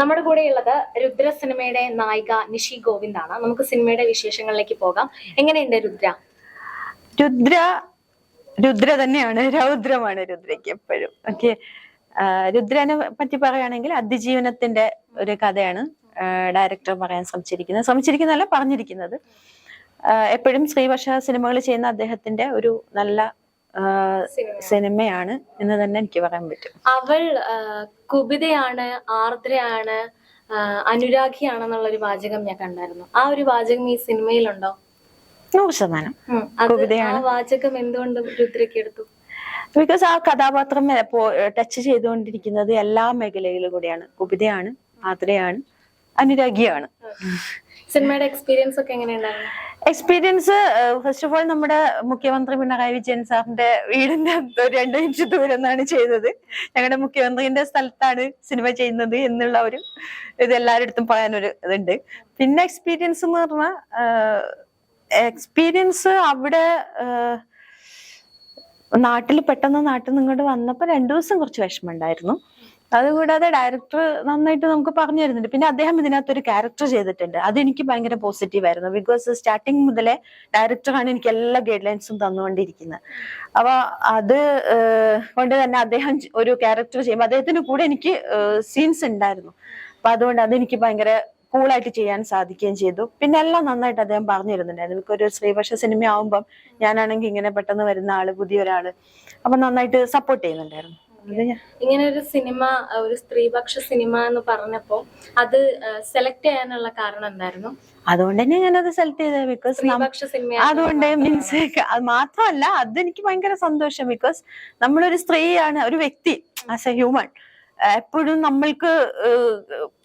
നമ്മുടെ കൂടെയുള്ളത് രുദ്ര സിനിമയുടെ നായിക നിഷി ഗോവിന്ദാണ്. നമുക്ക് സിനിമയുടെ വിശേഷങ്ങളിലേക്ക് പോകാം. എങ്ങനെയുണ്ട് രുദ്ര? രുദ്ര രുദ്ര തന്നെയാണ്. രൗദ്രമാണ് രുദ്രയ്ക്ക് എപ്പോഴും. ഓക്കെ. രുദ്രനെ പറ്റി പറയുകയാണെങ്കിൽ അതിജീവനത്തിന്റെ ഒരു കഥയാണ് ഡയറക്ടർ പറയാൻ ശ്രമിച്ചിരിക്കുന്നത്. ശ്രമിച്ചിരിക്കുന്നതല്ല പറഞ്ഞിരിക്കുന്നത്. എപ്പോഴും ശ്രീവർഷ സിനിമകൾ ചെയ്യുന്ന അദ്ദേഹത്തിന്റെ ഒരു നല്ല. സിനിമയാണ്. എന്ന് തന്നെ എനിക്ക് പറയാൻ പറ്റും. അവൾ കുബിതയാണ് കുപിതയാണ് ആർദ്രയാണ് അനുരാഗിയാണെന്നുള്ള ഒരു വാചകം ഞാൻ കണ്ടായിരുന്നു. ആ ഒരു വാചകം ഈ സിനിമയിലുണ്ടോ? നൂറ് ശതമാനം. കുപിതയാണ്. വാചകം എന്തുകൊണ്ട് രുദ്രയ്ക്ക് എടുത്തു? ബിക്കോസ് ആ കഥാപാത്രം ടച്ച് ചെയ്തുകൊണ്ടിരിക്കുന്നത് എല്ലാ മേഖലയിലും കൂടിയാണ്. കുബിതയാണ് ആദ്രയാണ് അനുരാഗിയാണ്. സിനിമയുടെ എക്സ്പീരിയൻസ് ഒക്കെ എങ്ങനെയുണ്ടായിരുന്നു? എക്സ്പീരിയൻസ് ഫസ്റ്റ് ഓഫ് ഓൾ നമ്മുടെ മുഖ്യമന്ത്രി പിണറായി വിജയൻ സാറിന്റെ വീടിന്റെ രണ്ടു ഇഞ്ച് ദൂരം എന്നാണ് ചെയ്തത്. ഞങ്ങളുടെ മുഖ്യമന്ത്രിന്റെ സ്ഥലത്താണ് സിനിമ ചെയ്യുന്നത് എന്നുള്ള ഒരു ഇത് എല്ലാവരുടെ പറയാനൊരു ഇതുണ്ട്. പിന്നെ എക്സ്പീരിയൻസ് എന്ന് പറഞ്ഞാൽ എക്സ്പീരിയൻസ് അവിടെ നാട്ടിൽ പെട്ടെന്ന് നാട്ടിൽ നിന്ന് ഇങ്ങോട്ട് വന്നപ്പോ രണ്ടു ദിവസം കുറച്ച് വിഷമം ഉണ്ടായിരുന്നു. അതുകൂടാതെ ഡയറക്ടർ നന്നായിട്ട് നമുക്ക് പറഞ്ഞു തരുന്നുണ്ട്. പിന്നെ അദ്ദേഹം ഇതിനകത്ത് ഒരു ക്യാരക്ടർ ചെയ്തിട്ടുണ്ട്. അതെനിക്ക് ഭയങ്കര പോസിറ്റീവ് ആയിരുന്നു. ബിക്കോസ് സ്റ്റാർട്ടിങ് മുതലേ ഡയറക്ടറാണ് എനിക്ക് എല്ലാ ഗൈഡ് ലൈൻസും തന്നുകൊണ്ടിരിക്കുന്നത്. അപ്പൊ അത് കൊണ്ട് തന്നെ അദ്ദേഹം ഒരു ക്യാരക്ടർ ചെയ്യുമ്പോൾ അദ്ദേഹത്തിന് കൂടെ എനിക്ക് സീൻസ് ഉണ്ടായിരുന്നു. അപ്പൊ അതുകൊണ്ട് അതെനിക്ക് ഭയങ്കര കൂളായിട്ട് ചെയ്യാൻ സാധിക്കുകയും ചെയ്തു. പിന്നെ എല്ലാം നന്നായിട്ട് അദ്ദേഹം പറഞ്ഞു തരുന്നുണ്ടായിരുന്നു. എനിക്ക് ഒരു ശ്രീവർഷ സിനിമ ആവുമ്പം ഞാനാണെങ്കിൽ ഇങ്ങനെ പെട്ടെന്ന് വരുന്ന ആൾ പുതിയൊരാൾ. അപ്പൊ നന്നായിട്ട് സപ്പോർട്ട് ചെയ്യുന്നുണ്ടായിരുന്നു. ഇങ്ങനെ ഒരു സിനിമ ഒരു സ്ത്രീപക്ഷ സിനിമ എന്ന് പറഞ്ഞപ്പോ അത് സെലക്ട് ചെയ്യാനുള്ള കാരണം എന്തായിരുന്നു? അതുകൊണ്ട് തന്നെ ഞാനത് സെലക്ട് ചെയ്തത് ബിക്കോസ് അതുകൊണ്ട് മീൻസ് അത് മാത്രമല്ല അതെനിക്ക് ഭയങ്കര സന്തോഷം ബിക്കോസ് നമ്മളൊരു സ്ത്രീയാണ് ഒരു വ്യക്തി ആസ് എ ഹ്യൂമൻ എപ്പോഴും നമ്മൾക്ക്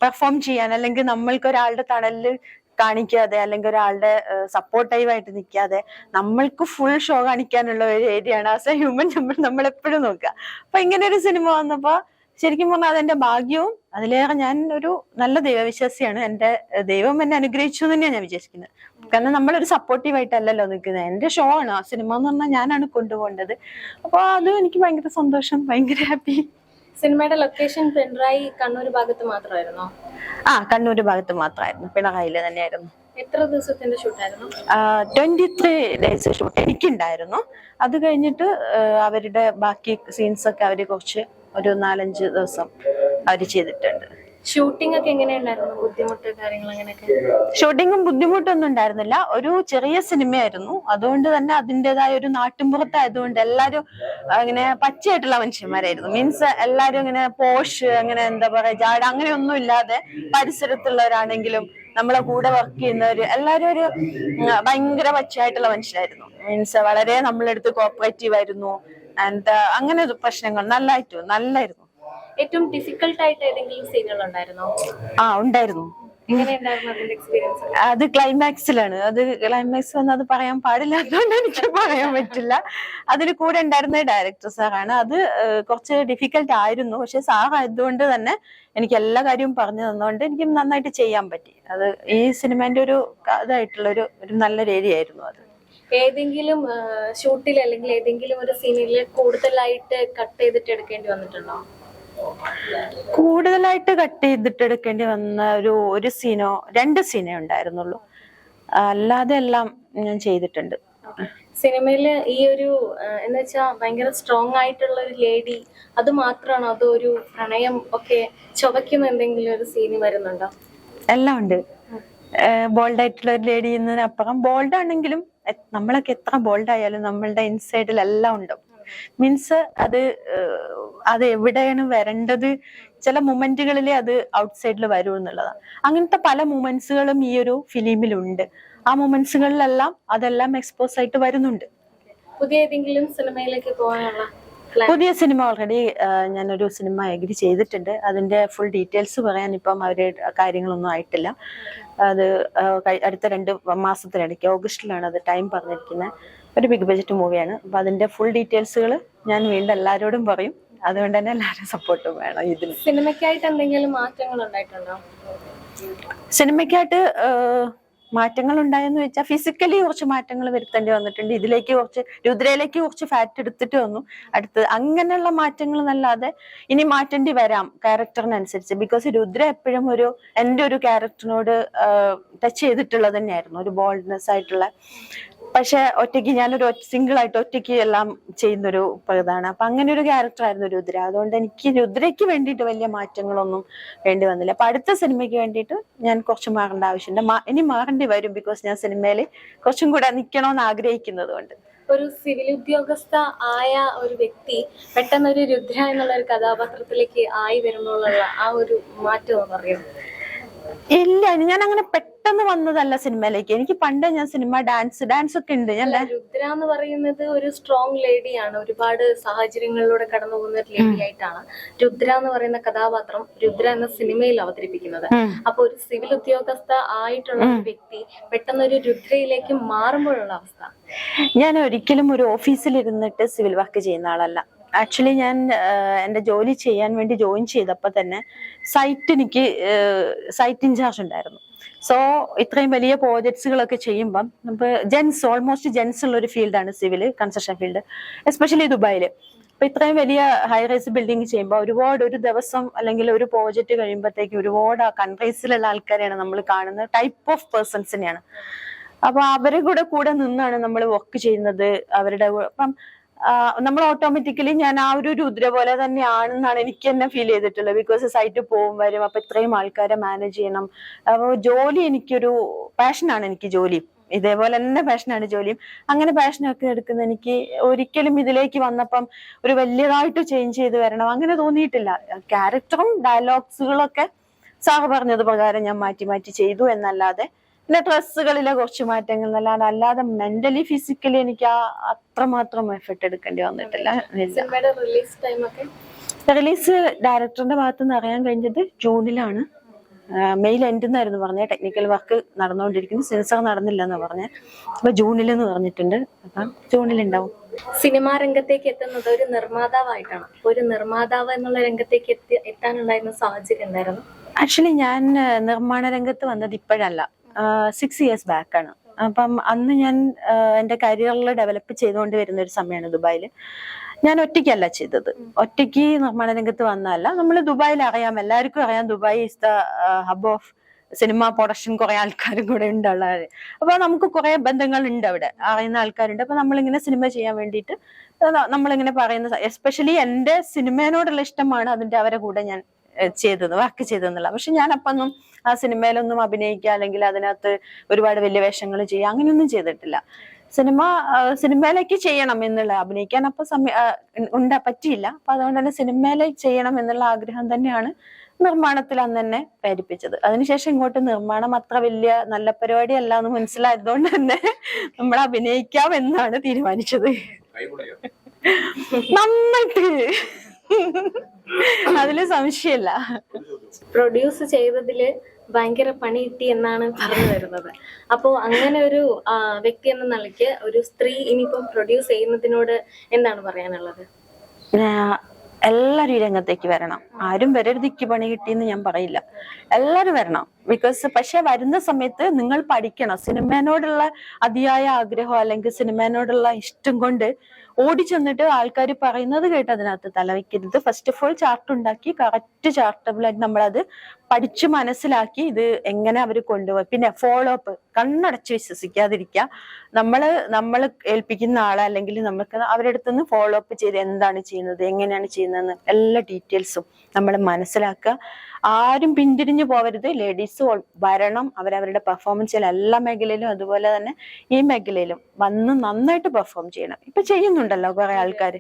പെർഫോം ചെയ്യാൻ അല്ലെങ്കിൽ നമ്മൾക്ക് ഒരാളുടെ തണലിൽ കാണിക്കാതെ അല്ലെങ്കിൽ ഒരാളുടെ സപ്പോർട്ടീവായിട്ട് നിൽക്കാതെ നമ്മൾക്ക് ഫുൾ ഷോ കാണിക്കാനുള്ള ഒരു ഏരിയയാണ് ആസ് എ ഹ്യൂമൻ നമ്മൾ നമ്മൾ എപ്പോഴും നോക്കുക. അപ്പൊ ഇങ്ങനെ ഒരു സിനിമ വന്നപ്പോ ശരിക്കും പറഞ്ഞാൽ അതെന്റെ ഭാഗ്യവും അതിലേറെ ഞാൻ ഒരു നല്ല ദൈവവിശ്വാസിയാണ്. എന്റെ ദൈവം എന്നെ അനുഗ്രഹിച്ചു തന്നെയാണ് ഞാൻ വിശ്വസിക്കുന്നത് കാരണം നമ്മളൊരു സപ്പോർട്ടീവ് ആയിട്ടല്ലല്ലോ നിൽക്കുന്നത്. എന്റെ ഷോ ആണ് ആ സിനിമ എന്ന് പറഞ്ഞാൽ ഞാനാണ് കൊണ്ടുപോകേണ്ടത്. അപ്പൊ അതും എനിക്ക് ഭയങ്കര സന്തോഷം ഭയങ്കര ഹാപ്പി സിനിമയുടെ ലൊക്കേഷൻ പിണറായി കണ്ണൂർ ഭാഗത്ത് മാത്രമായിരുന്നോ? ആ കണ്ണൂർ ഭാഗത്ത് മാത്രമായിരുന്നു. പിണറായിൽ തന്നെയായിരുന്നു. എത്ര ദിവസത്തിന്റെ ഷൂട്ടായിരുന്നു? ട്വന്റി ത്രീ ഡേയ്സ് ഷൂട്ട് എനിക്കുണ്ടായിരുന്നു. അത് കഴിഞ്ഞിട്ട് അവരുടെ ബാക്കി സീൻസ് ഒക്കെ അവർ കുറച്ച് ഒരു നാലഞ്ച് ദിവസം അവർ ചെയ്തിട്ടുണ്ട്. ഷൂട്ടിംഗ് ഒക്കെ എങ്ങനെയുണ്ടായിരുന്നു ബുദ്ധിമുട്ട് കാര്യങ്ങൾ അങ്ങനെയൊക്കെ? ഷൂട്ടിങ്ങും ബുദ്ധിമുട്ടൊന്നും ഉണ്ടായിരുന്നില്ല. ഒരു ചെറിയ സിനിമയായിരുന്നു. അതുകൊണ്ട് തന്നെ അതിന്റെതായ ഒരു നാട്ടിൻപുറത്തായതുകൊണ്ട് എല്ലാരും അങ്ങനെ പച്ചയായിട്ടുള്ള മനുഷ്യന്മാരായിരുന്നു. മീൻസ് എല്ലാരും ഇങ്ങനെ പോഷ് അങ്ങനെ എന്താ പറയാ ജാട അങ്ങനെയൊന്നും ഇല്ലാതെ പരിസരത്തുള്ളവരാണെങ്കിലും നമ്മളെ കൂടെ വർക്ക് ചെയ്യുന്നവര് എല്ലാരും ഒരു ഭയങ്കര പച്ചയായിട്ടുള്ള മനുഷ്യരായിരുന്നു. മീൻസ് വളരെ നമ്മളെടുത്ത് കോപ്പറേറ്റീവ് ആയിരുന്നു. ആൻഡ് അങ്ങനെ പ്രശ്നങ്ങൾ നല്ലായിട്ടു നല്ലായിരുന്നു. ഏറ്റവും ഡിഫിക്കൽട്ട് ആയിട്ട് ഏതെങ്കിലും സീനുകൾ ഉണ്ടായിരുന്നോ? ആ ഉണ്ടായിരുന്നു. അത് ക്ലൈമാക്സിലാണ് അത് ക്ലൈമാക്സ് വന്ന് അത് പറയാൻ പാടില്ലാത്തതുകൊണ്ട് എനിക്ക് പറയാൻ പറ്റില്ല. അതിന് കൂടെ ഉണ്ടായിരുന്ന ഡയറക്ടർ സാറാണ് അത് കുറച്ച് ഡിഫിക്കൽട്ട് ആയിരുന്നു. പക്ഷെ സാർ ആയതുകൊണ്ട് തന്നെ എനിക്ക് എല്ലാ കാര്യവും പറഞ്ഞു തന്നുകൊണ്ട് എനിക്ക് നന്നായിട്ട് ചെയ്യാൻ പറ്റി. അത് ഈ സിനിമേന്റെ ഒരു ഇതായിട്ടുള്ള ഒരു നല്ല രീതിയായിരുന്നു അത്. ഏതെങ്കിലും ഷൂട്ടിൽ അല്ലെങ്കിൽ ഏതെങ്കിലും ഒരു സീനിൽ കൂടുതലായിട്ട് കട്ട് ചെയ്തിട്ട് എടുക്കേണ്ടി വന്നിട്ടുണ്ടോ? കൂടുതലായിട്ട് കട്ട് ചെയ്തിട്ട് എടുക്കേണ്ടി വന്ന ഒരു ഒരു സീനോ രണ്ട് സീനേ ഉണ്ടായിരുന്നുള്ളൂ. അല്ലാതെ എല്ലാം ഞാൻ ചെയ്തിട്ടുണ്ട്. സിനിമയിൽ ഈ ഒരു എന്ന് വെച്ചാൽ ഭയങ്കര സ്ട്രോങ് ആയിട്ടുള്ള ഒരു ലേഡി അത് മാത്രമാണോ അതോ ഒരു പ്രണയം ഒക്കെ ചുവയ്ക്കുന്ന എന്തെങ്കിലും ഒരു സീന് വരുന്നുണ്ടോ? എല്ലാം ഉണ്ട്. ബോൾഡ് ആയിട്ടുള്ള ഒരു ലേഡി എന്നതിനപ്പുറം ബോൾഡ് ആണെങ്കിലും നമ്മളൊക്കെ എത്ര ബോൾഡ് ആയാലും നമ്മളുടെ ഇൻസൈഡിൽ എല്ലാം ഉണ്ടാവും. മീൻസ് അത് അത് എവിടെയാണ് വരേണ്ടത്? ചില മൊമെന്റുകളിൽ അത് ഔട്ട്സൈഡിൽ വരും എന്നുള്ളതാണ്. അങ്ങനത്തെ പല മൊമെന്റ്സുകളും ഈ ഒരു ഫിലിമിലുണ്ട്. ആ മൊമെന്റ്സുകളിലെല്ലാം അതെല്ലാം എക്സ്പോസ് ആയിട്ട് വരുന്നുണ്ട്. പുതിയ ഏതെങ്കിലും സിനിമയിലേക്ക് പോകാനുള്ള പുതിയ സിനിമ ഓൾറെഡി ഞാനൊരു സിനിമ എഗ്രി ചെയ്തിട്ടുണ്ട്. അതിന്റെ ഫുൾ ഡീറ്റെയിൽസ് പറയാൻ ഇപ്പം അവർ കാര്യങ്ങളൊന്നും ആയിട്ടില്ല. അത് അടുത്ത രണ്ട് മാസത്തിനിടയ്ക്ക് ഓഗസ്റ്റിലാണ് അത് ടൈം പറഞ്ഞിരിക്കുന്നത് ഒരു ബിഗ് ബജറ്റ് മൂവിയാണ് അപ്പൊ അതിന്റെ ഫുൾ ഡീറ്റെയിൽസുകൾ ഞാൻ വീണ്ടും എല്ലാവരോടും പറയും. അതുകൊണ്ട് തന്നെ എല്ലാവരും സപ്പോർട്ടും വേണം ഇതിന്. സിനിമയ്ക്കായിട്ട് എന്തെങ്കിലും മാറ്റങ്ങൾ ഉണ്ടായിട്ടുണ്ടോ? സിനിമയ്ക്കായിട്ട് മാറ്റങ്ങൾ ഉണ്ടായെന്ന് വെച്ചാൽ ഫിസിക്കലി കുറച്ച് മാറ്റങ്ങൾ വരുത്തേണ്ടി വന്നിട്ടുണ്ട്. ഇതിലേക്ക് കുറച്ച് രുദ്രയിലേക്ക് കുറച്ച് ഫാറ്റ് എടുത്തിട്ട് വന്നു. അടുത്ത് അങ്ങനെയുള്ള മാറ്റങ്ങൾ എന്നല്ലാതെ ഇനി മാറ്റേണ്ടി വരാം ക്യാരക്ടറിനനുസരിച്ച് ബിക്കോസ് രുദ്ര എപ്പോഴും ഒരു എന്റെ ഒരു ക്യാരക്ടറിനോട് ടച്ച് ചെയ്തിട്ടുള്ളത് തന്നെയായിരുന്നു. ഒരു ബോൾഡ്നെസ് ആയിട്ടുള്ള പക്ഷെ ഒറ്റയ്ക്ക് ഞാനൊരു സിംഗിൾ ആയിട്ട് ഒറ്റയ്ക്ക് എല്ലാം ചെയ്യുന്നൊരു ഇതാണ്. അപ്പൊ അങ്ങനെ ഒരു ക്യാരക്ടർ ആയിരുന്നു രുദ്ര. അതുകൊണ്ട് എനിക്ക് രുദ്രയ്ക്ക് വേണ്ടിയിട്ട് വലിയ മാറ്റങ്ങളൊന്നും വേണ്ടി വന്നില്ല. അപ്പൊ അടുത്ത സിനിമയ്ക്ക് വേണ്ടിയിട്ട് ഞാൻ കുറച്ച് മാറേണ്ട ആവശ്യമുണ്ട്. ഇനി മാറേണ്ടി വരും ബിക്കോസ് ഞാൻ സിനിമയിൽ കുറച്ചും കൂടെ നിൽക്കണമെന്ന് ആഗ്രഹിക്കുന്നത് കൊണ്ട്. ഒരു സിവിൽ ഉദ്യോഗസ്ഥ ആയ ഒരു വ്യക്തി പെട്ടെന്ന് ഒരു രുദ്ര എന്നുള്ള ഒരു കഥാപാത്രത്തിലേക്ക് ആയി വരുമ്പോഴുള്ള ആ ഒരു മാറ്റം അറിയാം ഇല്ല ഞാൻ അങ്ങനെ പെട്ടെന്ന് വന്നതല്ല സിനിമയിലേക്ക്. എനിക്ക് പണ്ട് ഞാൻ സിനിമ ഡാൻസ് ഡാൻസ് ഒക്കെ ഉണ്ട്. ഞാൻ രുദ്ര എന്ന് പറയുന്നത് ഒരു സ്ട്രോങ് ലേഡിയാണ് ഒരുപാട് സാഹചര്യങ്ങളിലൂടെ കടന്നു പോകുന്ന ഒരു ലേഡി ആയിട്ടാണ്. രുദ്ര എന്ന് പറയുന്ന കഥാപാത്രം രുദ്ര എന്ന സിനിമയിൽ അവതരിപ്പിക്കുന്നത്. അപ്പൊ ഒരു സിവിൽ ഉദ്യോഗസ്ഥ ആയിട്ടുള്ള ഒരു വ്യക്തി പെട്ടെന്ന് ഒരു രുദ്രയിലേക്ക് മാറുമ്പോഴുള്ള അവസ്ഥ. ഞാൻ ഒരിക്കലും ഒരു ഓഫീസിൽ ഇരുന്നിട്ട് സിവിൽ വർക്ക് ചെയ്യുന്ന ആളല്ല. ആക്ച്വലി ഞാൻ എന്റെ ജോലി ചെയ്യാൻ വേണ്ടി ജോയിൻ ചെയ്തപ്പോൾ തന്നെ സൈറ്റ് എനിക്ക് സൈറ്റ് ഇൻചാർജ് ഉണ്ടായിരുന്നു. സോ ഇത്രയും വലിയ പ്രോജക്ട്സുകളൊക്കെ ചെയ്യുമ്പം നമുക്ക് ജെൻസ് ഓൾമോസ്റ്റ് ജെൻസ് ഉള്ള ഒരു ഫീൽഡാണ് സിവിൽ കൺസ്ട്രക്ഷൻ ഫീൽഡ് എസ്പെഷ്യലി ദുബായിൽ അപ്പൊ ഇത്രയും വലിയ ഹൈ റൈസ് ബിൽഡിംഗ് ചെയ്യുമ്പോൾ ഒരുപാട് ഒരു ദിവസം അല്ലെങ്കിൽ ഒരു പ്രോജക്റ്റ് കഴിയുമ്പോഴത്തേക്ക് ഒരുപാട് ആ കൺട്രീസിലുള്ള ആൾക്കാരെയാണ് നമ്മൾ കാണുന്നത്. ടൈപ്പ് ഓഫ് പേഴ്സൺസിനെയാണ് അപ്പൊ അവരെ കൂടെ കൂടെ നിന്നാണ് നമ്മൾ വർക്ക് ചെയ്യുന്നത്. അവരുടെ അപ്പം നമ്മൾ ഓട്ടോമാറ്റിക്കലി ഞാൻ ആ ഒരു രുദ്ര പോലെ തന്നെയാണെന്നാണ് എനിക്ക് തന്നെ ഫീൽ ചെയ്തിട്ടുള്ളത്. ബിക്കോസ് സൈറ്റ് പോകും വരും അപ്പൊ ഇത്രയും ആൾക്കാരെ മാനേജ് ചെയ്യണം. അപ്പൊ ജോലി എനിക്കൊരു പാഷനാണ് എനിക്ക് ജോലി. ഇതേപോലെ തന്നെ പാഷനാണ് ജോലിയും. അങ്ങനെ പാഷനൊക്കെ എടുക്കുന്ന എനിക്ക് ഒരിക്കലും ഇതിലേക്ക് വന്നപ്പം ഒരു വലിയതായിട്ട് ചേഞ്ച് ചെയ്ത് വരണം അങ്ങനെ തോന്നിയിട്ടില്ല. ക്യാരക്ടറും ഡയലോഗ്സുകളൊക്കെ സാഹ പറഞ്ഞത് പ്രകാരം ഞാൻ മാറ്റി മാറ്റി ചെയ്തു എന്നല്ലാതെ പിന്നെ ഡ്രസ്സുകളിലെ കുറച്ച് മാറ്റങ്ങൾ അല്ലാതെ അല്ലാതെ മെന്റലി ഫിസിക്കലി എനിക്ക് ആ അത്രമാത്രം എഫർട്ട് എടുക്കേണ്ടി വന്നിട്ടില്ല. റിലീസ് ഡയറക്ടറിന്റെ ഭാഗത്ത് നിന്ന് അറിയാൻ കഴിഞ്ഞത് ജൂണിലാണ്. മെയിൽ എൻഡ് എന്നായിരുന്നു പറഞ്ഞത്. ടെക്നിക്കൽ വർക്ക് നടന്നുകൊണ്ടിരിക്കുന്നു. സെൻസർ നടന്നില്ല എന്ന് പറഞ്ഞത്. അപ്പൊ ജൂണിൽ എന്ന് പറഞ്ഞിട്ടുണ്ട്. അപ്പം ജൂണിൽ ഉണ്ടാവും സിനിമാ രംഗത്തേക്ക് എത്തുന്നത് ഒരു നിർമ്മാതാവായിട്ടാണ്. ഒരു നിർമ്മാതാവ് എന്നുള്ള രംഗത്തേക്ക് എത്തി എത്താനുണ്ടായിരുന്ന സാഹചര്യം എന്തായിരുന്നു? ആക്ച്വലി ഞാൻ നിർമ്മാണ രംഗത്ത് വന്നത് ഇപ്പോഴല്ല. സിക്സ് ഇയേഴ്സ് ബാക്കാണ് അപ്പം അന്ന് ഞാൻ എന്റെ കരിയറിൽ ഡെവലപ്പ് ചെയ്തുകൊണ്ട് വരുന്ന ഒരു സമയമാണ് ദുബായിൽ ഞാൻ ഒറ്റയ്ക്കല്ല ചെയ്തത്. ഒറ്റയ്ക്ക് നിർമ്മാണ രംഗത്ത് വന്നതല്ല. നമ്മൾ ദുബായിൽ അറിയാം. എല്ലാവർക്കും അറിയാം Dubai is the hub of cinema production കുറെ ആൾക്കാരും കൂടെ ഉണ്ടുള്ള അപ്പൊ നമുക്ക് കുറെ ബന്ധങ്ങൾ ഉണ്ട് അവിടെ. അറിയുന്ന ആൾക്കാരുണ്ട്. അപ്പൊ നമ്മളിങ്ങനെ സിനിമ ചെയ്യാൻ വേണ്ടിയിട്ട് നമ്മളിങ്ങനെ പറയുന്ന എസ്പെഷ്യലി എന്റെ സിനിമേനോടുള്ള ഇഷ്ടമാണ് അതിന്റെ അവരെ കൂടെ ഞാൻ ചെയ്തത് വർക്ക് ചെയ്തെന്നുള്ള പക്ഷെ ഞാൻ അപ്പൊന്നും ആ സിനിമയിലൊന്നും അഭിനയിക്കുക അല്ലെങ്കിൽ അതിനകത്ത് ഒരുപാട് വലിയ വേഷങ്ങൾ ചെയ്യുക അങ്ങനെയൊന്നും ചെയ്തിട്ടില്ല. സിനിമ സിനിമയിലേക്ക് ചെയ്യണം എന്നുള്ള അഭിനയിക്കാൻ അപ്പൊ സമയ ഉണ്ട പറ്റിയില്ല. അപ്പൊ അതുകൊണ്ട് തന്നെ സിനിമയിലേക്ക് ചെയ്യണം എന്നുള്ള ആഗ്രഹം തന്നെയാണ് നിർമ്മാണത്തിൽ അന്ന് തന്നെ പ്രേരിപ്പിച്ചത്. അതിനുശേഷം ഇങ്ങോട്ട് നിർമ്മാണം അത്ര വലിയ നല്ല പരിപാടി അല്ല എന്ന് മനസ്സിലായതുകൊണ്ട് തന്നെ നമ്മൾ അഭിനയിക്കാം എന്നാണ് തീരുമാനിച്ചത്. നന്നായിട്ട് അതിൽ സംശയമില്ല. പ്രൊഡ്യൂസ് ചെയ്തതിൽ ഭയങ്കര പണി കിട്ടി എന്നാണ് പറഞ്ഞു വരുന്നത്. അപ്പോ അങ്ങനെ ഒരു വ്യക്തി എന്ന നിലയ്ക്ക് ഒരു സ്ത്രീ ഇനിയിപ്പം പ്രൊഡ്യൂസ് ചെയ്യുന്നതിനോട് എന്താണ് പറയാനുള്ളത്? എല്ലാരും ഈ രംഗത്തേക്ക് വരണം. ആരും വരരുതിക്ക് പണി കിട്ടിയെന്ന് ഞാൻ പറയില്ല. എല്ലാരും വരണം. ബിക്കോസ് പക്ഷെ വരുന്ന സമയത്ത് നിങ്ങൾ പഠിക്കണം. സിനിമേനോടുള്ള അതിയായ ആഗ്രഹം അല്ലെങ്കിൽ സിനിമേനോടുള്ള ഇഷ്ടം കൊണ്ട് ഓടി ചെന്നിട്ട് ആൾക്കാർ പറയുന്നത് കേട്ട് അതിനകത്ത് തലവെക്കരുത്. ഫസ്റ്റ് ഓഫ് ഓൾ ചാർട്ട് ഉണ്ടാക്കി കറക്റ്റ് ചാർട്ടബിളായിട്ട് നമ്മളത് പഠിച്ചു മനസ്സിലാക്കി ഇത് എങ്ങനെ അവർ കൊണ്ടുപോയി. പിന്നെ ഫോളോ അപ്പ് കണ്ണടച്ച് വിശ്വസിക്കാതിരിക്കുക നമ്മൾ നമ്മൾ ഏൽപ്പിക്കുന്ന ആളെ അല്ലെങ്കിൽ നമുക്ക് അവരുടെ അടുത്ത് നിന്ന് ഫോളോ അപ്പ് ചെയ്ത് എന്താണ് ചെയ്യുന്നത് എങ്ങനെയാണ് ചെയ്യുന്നതെന്ന് എല്ലാ ഡീറ്റെയിൽസും നമ്മൾ മനസ്സിലാക്കുക. ആരും പിന്തിരിഞ്ഞു പോകരുത് ലേഡീസ് വരണം. അവരവരുടെ പെർഫോമൻസിൽ എല്ലാ മേഖലയിലും അതുപോലെ തന്നെ ഈ മേഖലയിലും വന്ന് നന്നായിട്ട് പെർഫോം ചെയ്യണം. ഇപ്പൊ ചെയ്യുന്നുണ്ടല്ലോ കുറെ ആൾക്കാർ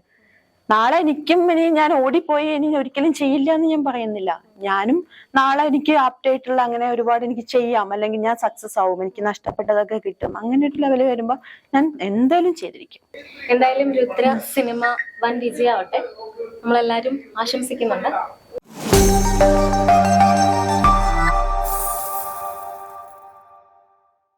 നാളെ എനിക്കും ഇനി ഞാൻ ഓടിപ്പോയി ഇനി ഒരിക്കലും ചെയ്യില്ല എന്ന് ഞാൻ പറയുന്നില്ല. ഞാനും നാളെ എനിക്ക് ആപ്റ്റായിട്ടുള്ള അങ്ങനെ ഒരുപാട് എനിക്ക് ചെയ്യാം. അല്ലെങ്കിൽ ഞാൻ സക്സസ് ആവും. എനിക്ക് നഷ്ടപ്പെട്ടതൊക്കെ കിട്ടും. അങ്ങനെ ഒരു ലെവൽ വരുമ്പോൾ ഞാൻ എന്തായാലും ചെയ്തിരിക്കും. എന്തായാലും രുദ്ര സിനിമ വൻ വിജയാവട്ടെ നമ്മളെല്ലാരും ആശംസിക്കുന്നുണ്ട്.